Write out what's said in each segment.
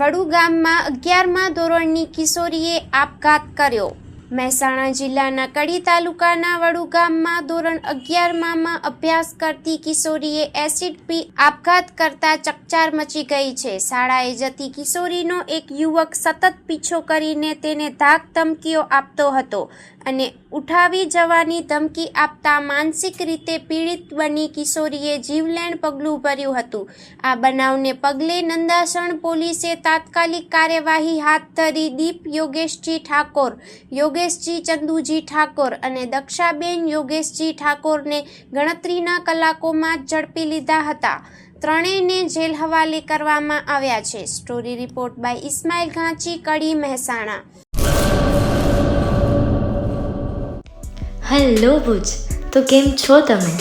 વડુ ગામમાં અગિયારમા ધોરણની કિશોરીએ આપઘાત કર્યો. મહેસાણા જિલ્લાના કડી તાલુકાના વડુ ગામમાં ધોરણ અગિયારમાં અભ્યાસ કરતી કિશોરીએ એસિડ પી આપઘાત કરતા ચકચાર મચી ગઈ છે. શાળાએ જતી કિશોરીનો એક યુવક સતત પીછો કરીને તેને ધાક ધમકીઓ આપતો હતો અને ઉઠાવી જવાની ધમકી આપતા માનસિક રીતે પીડિત બની કિશોરીએ જીવલેણ પગલું ભર્યું હતું. આ બનાવને પગલે નંદાસણ પોલીસે તાત્કાલિક કાર્યવાહી હાથ ધરી દીપ યોગેશજી ઠાકોર યોગેશજી, ચંદુજી ઠાકોર અને દક્ષાબેન યોગેશજી ઠાકોરને ગણતરીના કલાકોમાં જ ઝડપી લીધા હતા. ત્રણેયને જેલ હવાલે કરવામાં આવ્યા છે. Story report by Ismail Ghanchi, Kadi Mehsana. Hello Bhuj, તો કેમ છો તમે?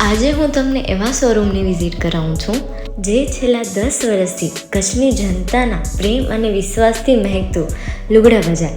આજે હું તમને એવા શોરૂમની વિઝિટ કરાવું છું, જે છેલ્લા દસ વર્ષથી કચ્છની જનતાના પ્રેમ અને વિશ્વાસથી મહેકતું લુગડા બજાર